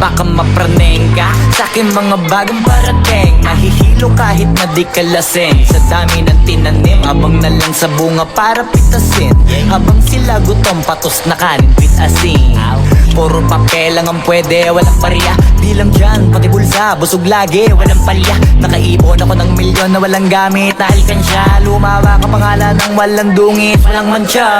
baka mapraneng ka Sa akin mga bagong parating. Mahihilo kahit na di ka Sa dami ng tinanim Habang na lang sa bunga para pitasin. Habang sila gutom patos na kanin with asin. Puro papel lang ang pwede, walang pariya. Di lang dyan, pati bulsa, busog lagi, walang palya. Nakaipon ako milyon na walang gamit. Nahalkansya, lumawa ka pangalan ng walang dungit. Walang mancha,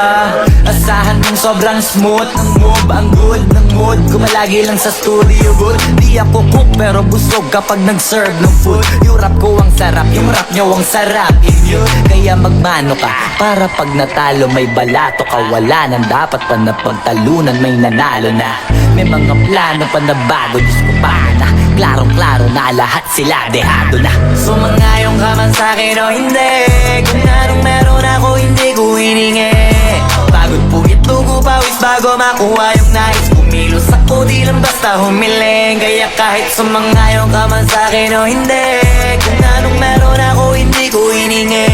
asahan ng sobrang smooth. Ng move, ang good ng mood. Kumalagi lang sa studio good. Di ako cook pero busog kapag nag-serve ng food. Yung rap ko ang sarap, yung rap nyo ang sarap Yun, kaya magmano ka Para pag natalo may balato ka. Wala nang dapat pa na pagtalunan May nanalo na. May mga plano pa na bago Diyos ko pa na. Klarong-klaro na lahat sila dehado na. Sumangayong ka man sa'kin o hindi Kung anong meron ako hindi ko hiningi. Pagod ito ko pawis bago makuha yung nais. Kumilos ako di lang basta humiling. Kaya kahit sumangayong ka man sa'kin o hindi Kung anong meron ako ko hiningi.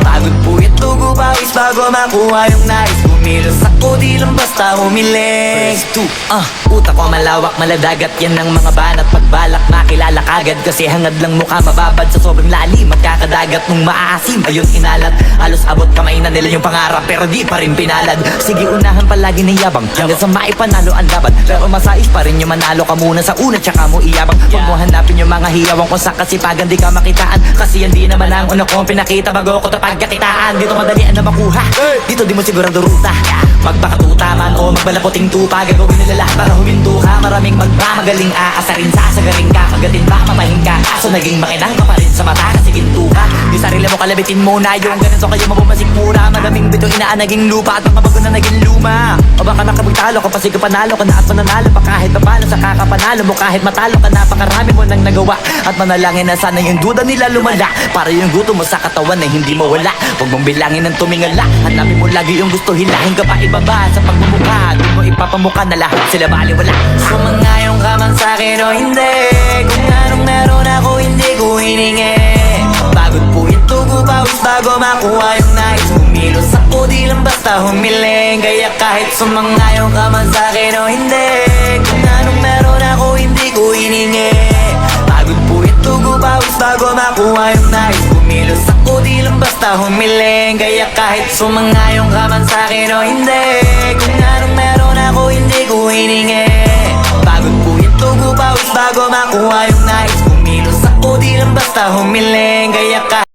Pagod po ito ko pawis bago makuha yung nais Kumilos ako di lang basta humiling First two, ah, utak ko malawak maladagat. Yan ang mga banat pagbalak. Makilala kagad Kasi hangad lang mukha. Mababad sa sobrang lalim Magkakadagat nung maaasim Ayun inalat, halos abot kamay na nila yung pangarap Pero di pa rin pinalad. Sige unahan palagi ng yabang. Hanggang sa maipanalo ang laban Pero masais pa rin yung manalo ka muna sa una Tsaka mo iyabang. Huwag mo hanapin yung mga hiyawang kung sa kasipagan di ka makitaan. Kasi yan di naman ang una kong pinakita Bago ko tapagkakitaan Dito madalian na makuha. Dito di mo sigurado ruta Magpakatuta man o magbalaputing tupa Gagawin nila lahat para huminto ka. Maraming magmamagaling aasarin Sasagaling ka, pagatin ba mapahing ka Kaso naging makinang ka pa rin sa mata Kasi ginto ka. Di sarili mo kalabitin muna Yung ganito kayo mabumasik mura Madaming bito inaan naging lupa At mga bago na naging luma. O baka nakapagtalo ka pa sige panalo ka na At mananalo pa kahit papalo sa kakapanalo mo Kahit matalo ka napakarami mo nang nagawa. At manalangin na sana yung duda nila lumala. Para yung gusto mo sa katawan na hindi mawala. Huwag mong bilangin ng tumingala. Hanapin mo lagi yung gusto hilahin ka pa ibaba Sa pagmumukha. Doon mo ipapamukha na lahat sila baliwala. Sumangayong ka man sa'kin o hindi Kung bago makuha yung nais Kumilos ako di lang basta humiling Kaya kahit sumangayong ka man sa'kin o hindi Kung anong meron ako hindi ko hiningi. Pagod po ito ko pawis bago makuha yung nais Kumilos ako di lang basta humiling Kaya kahit sumangayong ka man sa'kin o hindi Kung anong meron ako hindi ko hiningi. Pagod po ito ko pawis bago makuha yung nais Kumilos ako di lang basta humiling Kaya